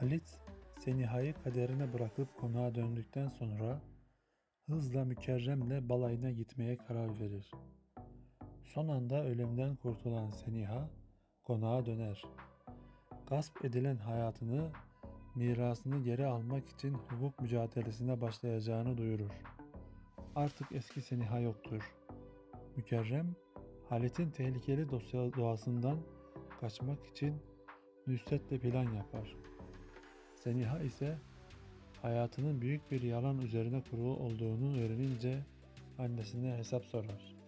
Halit, Seniha'yı kaderine bırakıp konağa döndükten sonra hızla Mükerrem'le balayına gitmeye karar verir. Son anda ölümden kurtulan Seniha konağa döner. Gasp edilen hayatını, mirasını geri almak için hukuk mücadelesine başlayacağını duyurur. Artık eski Seniha yoktur. Mükerrem, Halit'in tehlikeli dosya doğasından kaçmak için Nusret'le plan yapar. Seniha ise hayatının büyük bir yalan üzerine kurulu olduğunu öğrenince annesine hesap sorar.